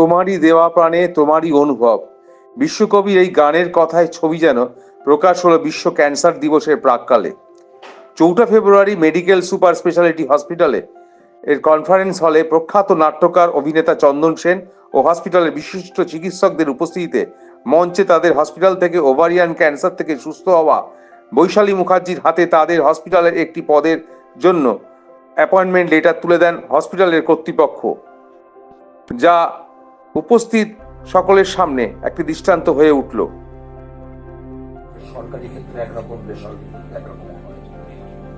তোমারই দেওয়া প্রাণে তোমারই অনুভব। বিশ্বকবির এই গানের কথায় ছবি যেন প্রকাশ হলো বিশ্ব ক্যান্সার দিবসের প্রাককালে। চৌঠা ফেব্রুয়ারি মেডিকেল সুপার স্পেশালিটি হসপিটালে এর কনফারেন্স হলে প্রখ্যাত নাট্যকার অভিনেতা চন্দন সেন ও হসপিটালের বিশিষ্ট চিকিৎসকদের উপস্থিতিতে মঞ্চে তাদের হসপিটাল থেকে ওভারিয়ান ক্যান্সার থেকে সুস্থ হওয়া বৈশালী মুখার্জির হাতে তাদের হসপিটালের একটি পদের জন্য অ্যাপয়েন্টমেন্ট লেটার তুলে দেন হসপিটালের কর্তৃপক্ষ, যা উপস্থিত সকলের সামনে একটি দৃষ্টান্ত হয়ে উঠল। সরকারি ক্ষেত্রে একরকম, বেসরকারি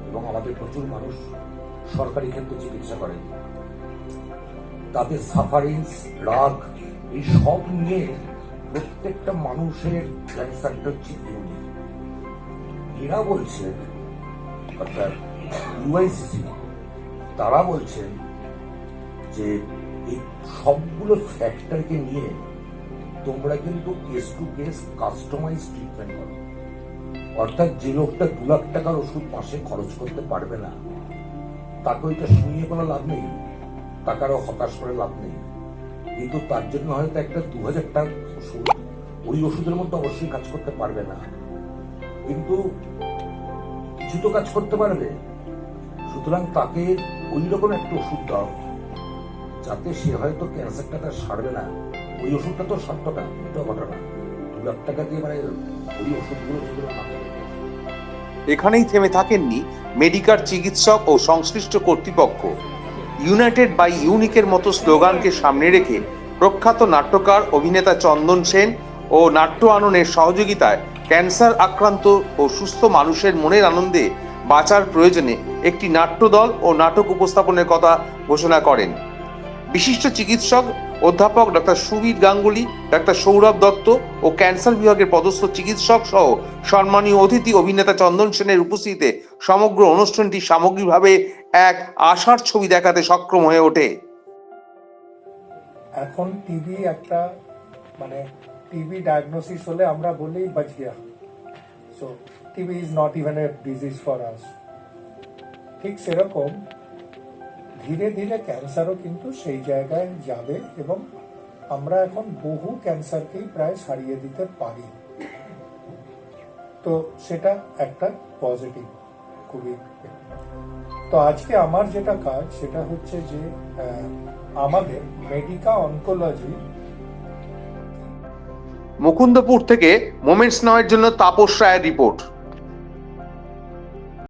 এবং আমাদের প্রচুর মানুষ সরকারি ক্ষেত্রে চিকিৎসা করেন তাদের সাফারিংস রাগ, এই সব নিয়ে প্রত্যেকটা মানুষের ক্যান্সারটা হচ্ছে ইউনিক এরা বলছেন অর্থাৎ ইউআইসিসি তারা বলছেন যে এই সবগুলো ফ্যাক্টরকে নিয়ে তোমরা কিন্তু case to case customize treatment করো। অর্থাৎ যে লোকটা দু লাখ টাকার ওষুধ মাসে খরচ করতে পারবে না, তাকে ওইটা শুনিয়ে কোনো লাভ নেই টাকারও হতাশ করে লাভ নেই। কিন্তু তার জন্য হয়তো একটা দু হাজার টাকার ওষুধ, ওই ওষুধের মধ্যে অবশ্যই কাজ করতে পারবে না। কিন্তু কিছু তো কাজ করতে পারবে। সুতরাং তাকে ওই রকম একটা ওষুধ দাও যাতে সে হয়তো ক্যান্সারটা তার সারবে না, ওই ওষুধটা তো সারতো না ঘটনা। দু লাখ টাকা দিয়ে মানে ওই ওষুধগুলো এখানেই থেমে থাকেননি মেডিকার চিকিৎসক ও সংশ্লিষ্ট কর্তৃপক্ষ। ইউনাইটেড বাই ইউনিকের মতো স্লোগানকে সামনে রেখে প্রখ্যাত নাট্যকার অভিনেতা চন্দন সেন ও নাট্য আননের সহযোগিতায় ক্যান্সার আক্রান্ত ও সুস্থ মানুষের মনের আনন্দে বাঁচার প্রয়োজনে একটি নাট্যদল ও নাটক উপস্থাপনের কথা ঘোষণা করেন। বিশিষ্ট চিকিৎসক অধ্যাপক ডক্টর সুবীর গাঙ্গুলি, ডাক্তার সৌরভ দত্ত ও ক্যান্সার বিভাগের পদস্থ চিকিৎসক সহ সম্মানীয় অতিথি অভিনেতা চন্দন সেনের উপস্থিতিতে সমগ্র অনুষ্ঠানটি সামগ্রিকভাবে এক আশার ছবি দেখাতে সক্ষম হয়ে ওঠে। এখন টিবি একটা মানে টিবি ডায়াগনোসিস হলে আমরা বলি বাচ গিয়া so TB is not even a disease for us ঠিক সেরকম ধীরে ধীরে ক্যান্সারও কিন্তু সেই জায়গায় যাবে এবং আমরা এখন বহু ক্যান্সারকেই প্রায় সারিয়ে দিতে পারি। তো সেটা একটা পজিটিভ খুবই তো আজকে আমার যেটা কাজ সেটা হচ্ছে যে আমাদের মেডিকা অনকোলজি মুকুন্দপুর থেকে মোমেন্টস নামের জন্য তাপস রায়ের রিপোর্ট।